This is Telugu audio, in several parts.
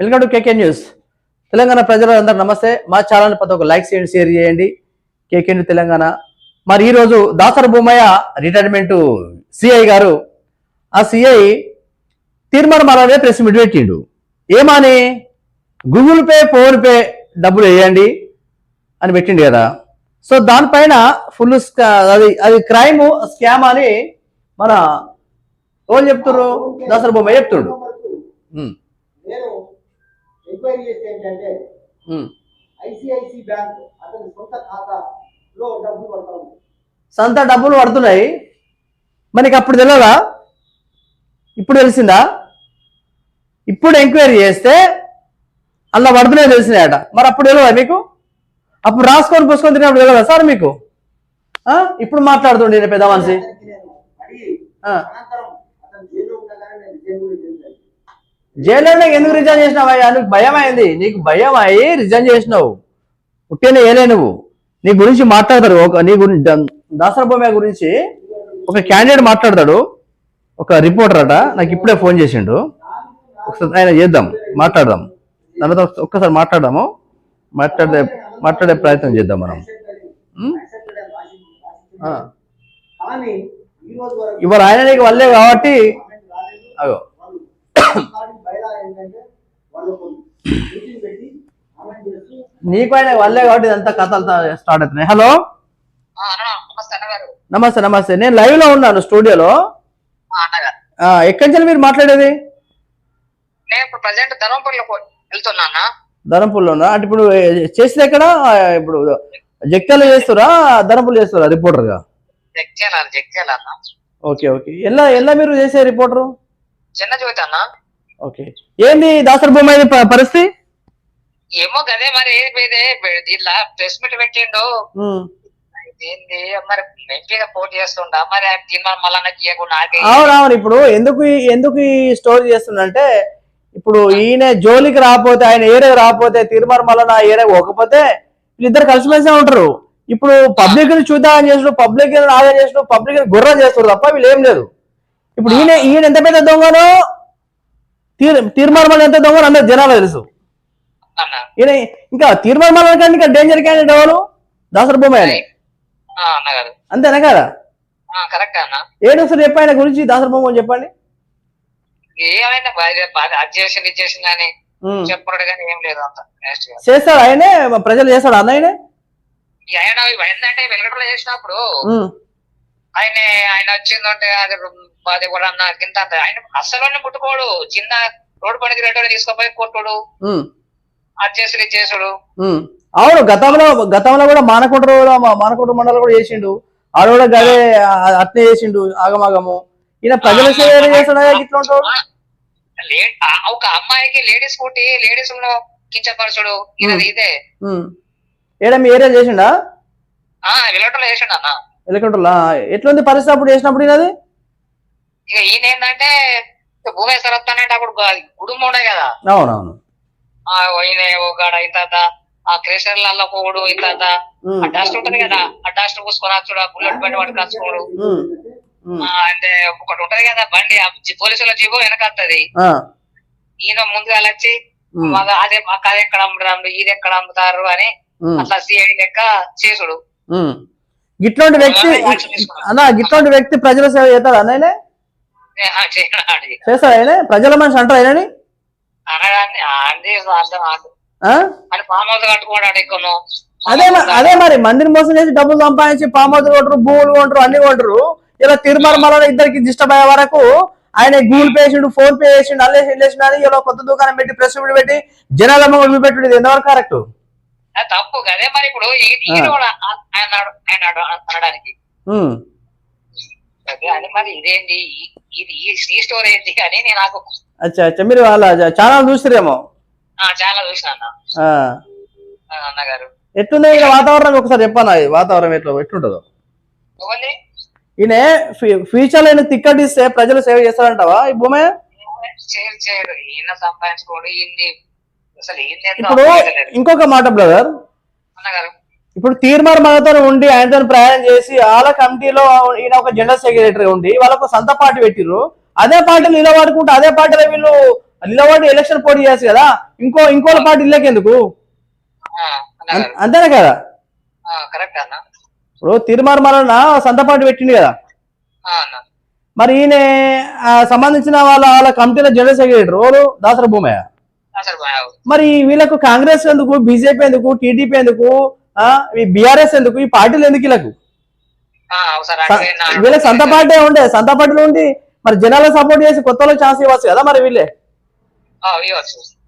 Welcome to KK news. Telangana ప్రజలందరూ నమస్తే. మా ఛానల్ ప్రతి ఒక్క లైక్ చేయండి షేర్ చేయండి. KK news Telangana. మరి ఈరోజు దాసర బొమ్మయ్య రిటైర్మెంట్ సిఐ గారు ఆ సిఐ తీర్మానం అలాగే ప్రెస్ మీట్ పెట్టిండు. ఏమని? గూగుల్ పే ఫోన్ పే డబ్బులు వేయండి అని పెట్టిండు కదా. సో దానిపైన ఫుల్ అది అది క్రైమ్ స్కామ్ అని మన ఎవరు చెప్తున్నారు దాసర బొమ్మయ్య చెప్తుండు. ఎంక్వైరీ చేస్తే ఏంటంటే ఉమ్. ఐసిఐసి బ్యాంక్ అతని సొంత ఖాతాలో డబ్బులు పడతా ఉంది సొంత డబ్బులు పడుతున్నాయి. మనకి అప్పుడు తెలియదా ఇప్పుడు తెలిసిందా? ఇప్పుడు ఎంక్వైరీ చేస్తే అలా పడుతున్నాయి తెలిసినాయట. మరి అప్పుడు తెలియదా మీకు? అప్పుడు రాసుకొని పుసుకొని తిన్నప్పుడు తెలియదా సార్ మీకు? ఇప్పుడు మాట్లాడుతుండే పెద్ద మనిషి. జైల్లోనే ఎందుకు రిజైన్ చేసినావు అయ్యా? నీకు భయం అయింది నీకు భయం అయ్యి రిజైన్ చేసినావు. పుట్టిన ఏలే నువ్వు? నీ గురించి మాట్లాడతారు ఒక నీ గురించి దాసర బొమ్మ గురించి ఒక క్యాండిడేట్ మాట్లాడతాడు. ఒక రిపోర్టర్ అట. నాకు ఇప్పుడే ఫోన్ చేసిండు. ఒకసారి ఆయన చేద్దాం. మాట్లాడదాం. దాని తర్వాత ఒక్కసారి మాట్లాడదాము. మాట్లాడే మాట్లాడే ప్రయత్నం చేద్దాం మనం. ఇవాళ ఆయన నీకు వల్లే కాబట్టి. అగో. ఏంటంటే వాళ్ళు కాబట్టి ఇదంతా కథలు స్టార్ట్ అవుతున్నాయి. హలో? నమస్తే నమస్తే నేను లైవ్లో ఉన్నాను స్టూడియోలో. ఎక్కడి నుంచి మీరు మాట్లాడేది? నేను ఇప్పుడు ప్రజెంట్ ధర్మపురిలో వెళ్తున్నా అన్న. ధరంపూర్లోనా అంటే ఇప్పుడు చేసేది ఎక్కడ? ఇప్పుడు జగ్త్యాల చేస్తురా? ధరంపూర్ చేస్తురా రిపోర్టర్గా ఓకే ఓకే. ఎలా ఎలా మీరు చేసే రిపోర్టర్? చిన్న అన్న. ఓకే. ఏంది దాసరి బొమ్మ పరిస్థితి? ఏమో గదే మరి ఇట్లా ప్రెస్ మీట్ పెట్టిండు. ఏంది మరి ఎంపీగా పోటీ చేస్తుండా? మరి దీని మరి మళ్ళా నాకు ఇవ్వకుండా అవునవును ఇప్పుడు ఎందుకు ఎందుకు ఈ స్టోరీ చేస్తుందంటే ఇప్పుడు ఈయన జోలికి రాకపోతే ఆయన ఏరియాకి రాకపోతే తిరుమల మళ్ళీ నా ఏరియా పోకపోతే వీళ్ళిద్దరు కలిసిమెలిసే ఉంటారు. ఇప్పుడు పబ్లిక్ని చూద్దామని చేసుడు పబ్లిక్ని ఆదా చేసుడు పబ్లిక్ని గుర్రం చేస్తారు తప్ప వీళ్ళు ఏం లేదు. ఇప్పుడు ఈయన ఈయన ఎంత పెద్ద దొంగనో తీర్మానం ఎంత దొంగనో అందరు జనాలు తెలుసు. ఈయన ఇంకా తీర్మానం కంటే ఇంకా డేంజర్ క్యాండిడేట్ ఎవరు దాసరి బొమ్మ అంతేనా కదా? కరెక్ట్ అన్న. ఏడు ఒకసారి చెప్పాయన గురించి దాసరి బొమ్మ అని చెప్పండి. చెప్పడు కానీ చేస్తాడు ఆయనే ప్రజలు చేస్తాడు అన్న ఆయనే? ఆయన ఏంటంటే వెంకటలో చేసినప్పుడు. ఆయన ఆయన వచ్చిందంటే అది అది కూడా అన్న కింద ఆయన అస్సలు ముట్టుకోడు. చిన్న రోడ్డు పనికి రెడ్డి తీసుకుపోయి కొట్టుడు. అది చేసుడు ఇది చేసుడు. అవును గతంలో గతంలో కూడా మానకుంట మానకుంట మండలం కూడా చేసిండు. ఆడు కూడా గదే అట్నే చేసిండు ఆగమాగము. ఈయన ప్రజల సేవ ఇట్లా ఉంటాడు? ఒక అమ్మాయికి లేడీస్ స్కూటీ లేడీస్ కించపరచుడు. ఇది. ఏడ మీ ఏరియా చేసిండా? ఆ విలటలో చేసిండు అన్న. ఎలకంటులా ఎట్లుంది పరిస్థితి అప్పుడు చేసినప్పుడు ఈయనది? ఇక ఈయన ఏంటంటే భూమేశ్వర వస్తానంటే అప్పుడు కుటుంబం ఉండే కదా. అవునవును. ఈయన ఒక ఇంత ఆ క్రేషర్లలో పోడు ఇంత. ఆ డస్ట్ ఉంటది కదా ఆ డస్ట్ పూసుకొని వచ్చుడు ఆ బుల్లెట్ బండి వాడికి వచ్చుకోడు. అంటే ఒకటి ఉంటది కదా బండి పోలీసుల జీబో వెనకత్తది. ఈయన ముందుగా వచ్చి. మాకు అదే అది ఎక్కడ అమ్ముతారు ఇది ఎక్కడ అమ్ముతారు అని. అట్లా సిఐడి లెక్క చేసుడు. ఉమ్. గిట్లాంటి వ్యక్తి అన్న గిట్లాంటి వ్యక్తి ప్రజల సేవ చేస్తాడు అన్నయ్యనే చేయనాడు. చేస్తాడు ఆయన ప్రజల మనిషి అంటారు ఆయనని అంది అదే మరి మందిని మోసం చేసి డబ్బులు సంపాదించి పామోదులు కొంటారు భూములు కొంటారు అన్ని కొంటారు. ఇలా తిరుమల మల ఇద్దరికి డిస్టర్బ్ అయ్యే వరకు ఆయన గూగుల్ పే చేసిండు ఫోన్ పే చేసిండు అల్లేసి వెళ్ళేసిండు అని ఇలా కొత్త దుకాణం పెట్టి ప్రెస్ పెట్టి జనాల ముందు పెట్టుడు ఇది ఎంతవరకు కరెక్ట్ తప్పు అదే మరి ఇప్పుడు ఈయన ఆయన అడు- అనడానికి. అదే అని మరి ఇదేంటి? ఈ- స్టోరీ ఏంటి అని నేను నాకు అచ్చా అచ్చా. మీరు అలా ఛానల్ చూసిరేమో? ఆ, చాలా చూసిన అన్నగారు. ఇక్కడ వాతావరణం ఒకసారి చెప్పాను? వాతావరణం ఎట్లా ఎట్లుంటుందో? ఈయన ఫ్యూచర్లో తిక్కటి ఇస్తే ప్రజలు సేవ చేస్తారంటావా ఈ భూమి? చేయడు ఈయన సంపాదించుకోడు ఈయన ఇప్పుడు ఇంకొక మాట బ్రదర్ ఇప్పుడు తీర్మార్ మనతో ఉండి ఆయనతో ప్రయాణం చేసి వాళ్ళ కమిటీలో ఈయన ఒక జనరల్ సెక్రటరీ ఉండి వాళ్ళకు సొంత పార్టీ పెట్టిర్రు. అదే పార్టీలు ఇలా వాడుకుంటూ అదే పార్టీలో వీళ్ళు నిలబడి ఎలక్షన్ పోటీ చేయొచ్చు కదా. ఇంకో ఇంకోళ్ళ పార్టీ ఇళ్ళకెందుకు? అంతేనా కదా? ఇప్పుడు తీర్మానం సొంత పార్టీ పెట్టింది కదా. మరి ఈయన సంబంధించిన వాళ్ళ వాళ్ళ కమిటీలో జనరల్ సెక్రటరీ రోజు దాసర భూమయ్య. మరి వీళ్ళకు కాంగ్రెస్ ఎందుకు బీజేపీ ఎందుకు టీడీపీ ఎందుకు బీఆర్ఎస్ ఎందుకు ఈ పార్టీలు ఎందుకు వీళ్ళకు? వీళ్ళకి సొంత పార్టీ ఉండే సొంత పార్టీలో ఉండి మరి జనాలకు సపోర్ట్ చేసి కొత్త వాళ్ళకి ఛాన్స్ ఇవ్వచ్చు కదా మరి వీళ్ళే?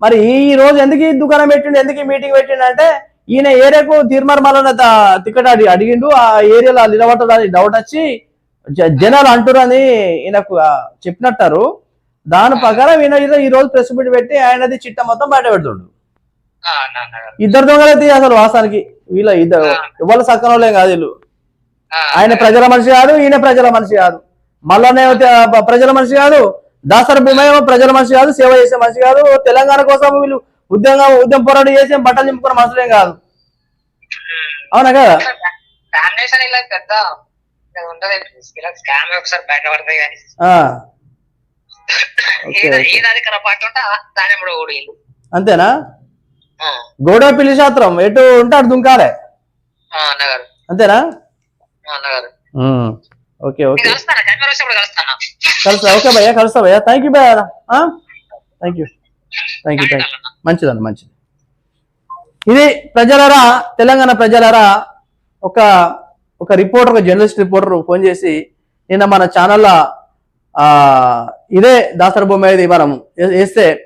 మరి ఈ రోజు ఎందుకు ఈ దుకాణం పెట్టిండు ఎందుకు మీటింగ్ పెట్టిండు అంటే ఈయన ఏరియాకు తీర్మానం టికెట్ అడిగి అడిగిండు. ఆ ఏరియాలో నిలబడడానికి డౌట్ వచ్చి జనాలు అంటురని ఈయనకు చెప్పినట్టారు. దాని ప్రకారం ఈయన ఈ రోజు ప్రెస్ మీట్ పెట్టి ఆయనది చిట్ట మొత్తం బయట పెడుతుండు. ఇద్దరు దొంగలైతే అసలు వాస్తవానికి వీళ్ళ ఇద్దరు ఇవాళ సక్కన వాళ్ళేం కాదు వీళ్ళు. ఆయన ప్రజల మనిషి కాదు ఈయన ప్రజల మనిషి కాదు. మళ్ళనే ప్రజల మనిషి కాదు దాసర భూమేమో ప్రజల మనిషి కాదు సేవ చేసే మనిషి కాదు. తెలంగాణ కోసం వీళ్ళు ఉద్యోగం ఉద్యమ పోరాటం చేసి బట్టలు నింపుకున్న మనుషులేం కాదు. అవునా కదా? పెద్ద ఉంటది. స్కామ్ ఒకసారి బయటపడతాయి కానీ. పార్టీ ఉంటే దాని కూడా. అంతేనా? గౌడ పిల్లి శాస్త్రం ఎటు ఉంటాడు దుంకాలే. అంతేనా? Okay okay. కలుస్తా ఓకే భయ్యా కలుస్తా భయ్యా. థ్యాంక్ యూ భయ్యా. Thank you thank you thank you మంచిదండి మంచిది. ఇది ప్రజలరా తెలంగాణ ప్రజలరా ఒక ఒక రిపోర్టర్ ఒక జర్నలిస్ట్ రిపోర్టర్ ఫోన్ చేసి నిన్న మన ఛానల్లో ఇదే దాసర బొమ్మ ఇది మనం వేస్తే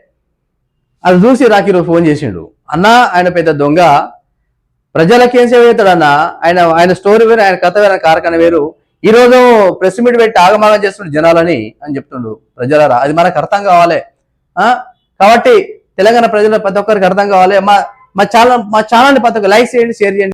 అది చూసి నాకు ఫోన్ చేసిండు. అన్న ఆయన పెద్ద దొంగ. ప్రజలకేం ఏం సేవ చేస్తాడన్న ఆయన ఆయన స్టోరీ వేరు ఆయన కథ వేరు ఆయన వేరు. ఈ రోజు ప్రెస్ మీట్ పెట్టి ఆగమాగం చేస్తుండు జనాలని అని చెప్తుండు ప్రజలరా. అది మనకు అర్థం కావాలి. ఆ? కాబట్టి తెలంగాణ ప్రజల ప్రతి ఒక్కరికి అర్థం కావాలి. మా మా ఛానల్ మా ఛానల్ని ప్రతి ఒక్క లైక్ చేయండి షేర్ చేయండి.